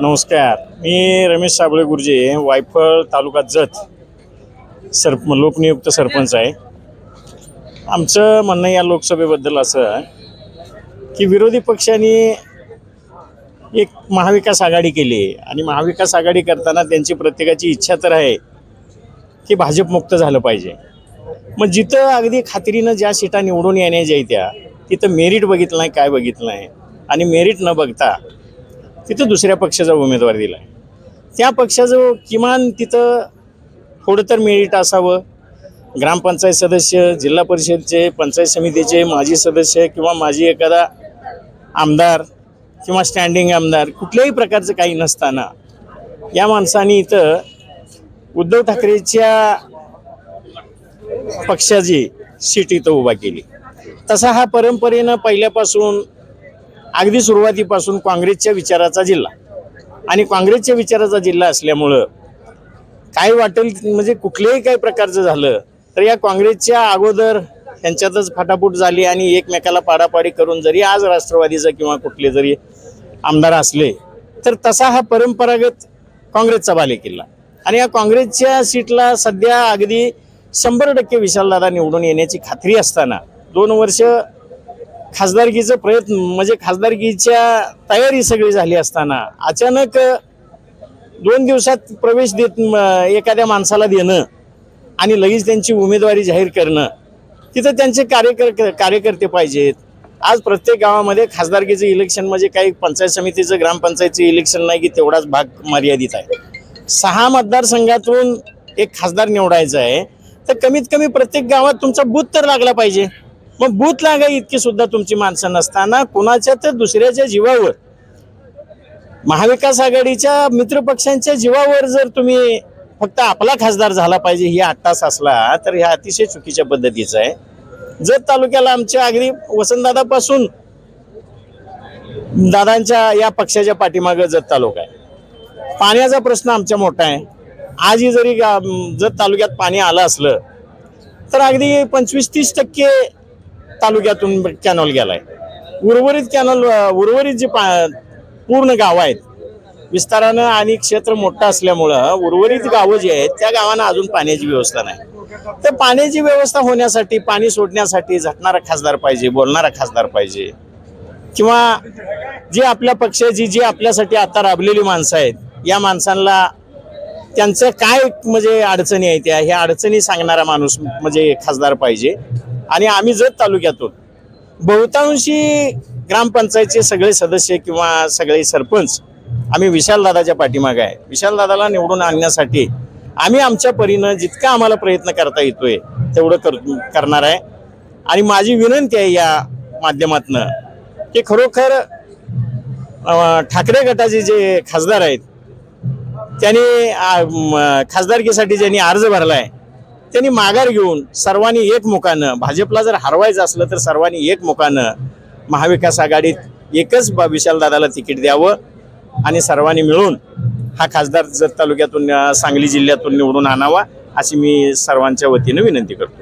नमस्कार. मी रमेश साबळे गुरुजे वायफळ तालुका जत सरप लोकनियुक्त सरपंच आहे. आमचं म्हणणं या लोकसभेबद्दल असं की विरोधी पक्षांनी एक महाविकास आघाडी केली आहे आणि महाविकास आघाडी करताना त्यांची प्रत्येकाची इच्छा तर आहे की भाजपमुक्त झालं पाहिजे. मग जिथं अगदी खात्रीनं ज्या सीटा निवडून येण्याच्या त्या तिथं मेरिट बघितलं नाही काय बघितलं नाही. आणि मेरिट न बघता तिथं दुसऱ्या पक्षाचा उमेदवार दिला आहे त्या पक्षाचं किमान तिथं थोडं तर मेरिट असावं. ग्रामपंचायत सदस्य जिल्हा परिषदचे पंचायत समितीचे माजी सदस्य किंवा माजी एखादा आमदार किंवा स्टँडिंग आमदार कुठल्याही प्रकारचं काही नसताना या माणसाने इथं उद्धव ठाकरेच्या पक्षाची सीट इथं उभा केली. तसा हा परंपरेनं पहिल्यापासून अगदी सुरुवातीपासून काँग्रेसच्या विचाराचा जिल्हा. आणि काँग्रेसच्या विचाराचा जिल्हा असल्यामुळं काय वाटेल म्हणजे कुठल्याही काही प्रकारचं झालं तर या काँग्रेसच्या अगोदर यांच्यातच फाटाफूट झाली आणि एकमेकाला पाडापाडी करून जरी आज राष्ट्रवादीचं किंवा कुठले जरी आमदार असले तर तसा हा परंपरागत काँग्रेसचा बालेकिल्ला. आणि या काँग्रेसच्या सीटला सध्या अगदी शंभर टक्के विशालदादा निवडून येण्याची खात्री असताना दोन वर्ष खासदारकीचा प्रयत्न म्हणजे खासदारकीच्या तयारी सगळी झाली असताना अचानक दोन दिवसात प्रवेश देत एखाद्या माणसाला देणं आणि लगेच त्यांची उमेदवारी जाहीर करणं तिथं त्यांचे कार्यकर कार्यकर्ते पाहिजेत. आज प्रत्येक गावामध्ये खासदारकीचं इलेक्शन म्हणजे काही पंचायत समितीचं ग्रामपंचायतचं इलेक्शन नाही की तेवढाच भाग मर्यादित आहे. सहा मतदारसंघातून एक खासदार निवडायचा आहे. तर कमीत कमी प्रत्येक गावात तुमचा बूथ तर लागला पाहिजे. मग बूथ लागा इतकी सुद्धा तुमची माणसं नसताना कुणाच्या तर दुसऱ्याच्या जीवावर. महाविकास आघाडीच्या मित्रपक्षांच्या जीवावर जर तुम्ही फक्त आपला खासदार झाला पाहिजे ही आट्टास असला तर ह्या अतिशय चुकीच्या पद्धतीचं आहे. जत तालुक्याला आमच्या अगदी वसंतदादापासून दादांच्या या पक्षाच्या पाठीमागं जत तालुका आहे. पाण्याचा प्रश्न आमच्या मोठा आहे. आजही जरी जत तालुक्यात पाणी आलं असलं तर अगदी पंचवीस तीस टक्के तालुक्यातून कॅनॉल गेलाय. उर्वरित कॅनॉल उर्वरित जे पा पूर्ण गावं आहेत विस्तारानं आणि क्षेत्र मोठं असल्यामुळं उर्वरित गावं जी आहेत त्या गावांना अजून पाण्याची व्यवस्था नाही. तर पाण्याची व्यवस्था होण्यासाठी पाणी सोडण्यासाठी झटणारा खासदार पाहिजे बोलणारा खासदार पाहिजे. किंवा जे आपल्या पक्षाची जी आपल्यासाठी आता राबलेली माणसं आहेत या माणसांना त्यांचं काय म्हणजे अडचणी आहेत त्या ह्या अडचणी सांगणारा माणूस म्हणजे खासदार पाहिजे. आणि आम्ही जत तालुक्यातून बहुतांशी ग्रामपंचायतचे सगळे सदस्य किंवा सगळे सरपंच आम्ही विशालदादाच्या पाठीमागे आहे. विशालदादाला निवडून आणण्यासाठी आम्ही आमच्या परीनं जितका आम्हाला प्रयत्न करता येतोय तेवढं कर करणार आहे. आणि माझी विनंती आहे या माध्यमातनं की खरोखर ठाकरे गटाचे जे खासदार आहेत त्यांनी खासदारकीसाठी ज्यांनी अर्ज भरला आहे त्यांनी माघार घेऊन सर्वांनी एकमुखानं भाजपला जर हरवायचं असलं तर सर्वांनी एकमुखानं महाविकास आघाडीत एकच विशालदादाला तिकीट द्यावं आणि सर्वांनी मिळून हा खासदार जत तालुक्यातून सांगली जिल्ह्यातून निवडून आणावा अशी मी सर्वांच्या वतीनं विनंती करतो.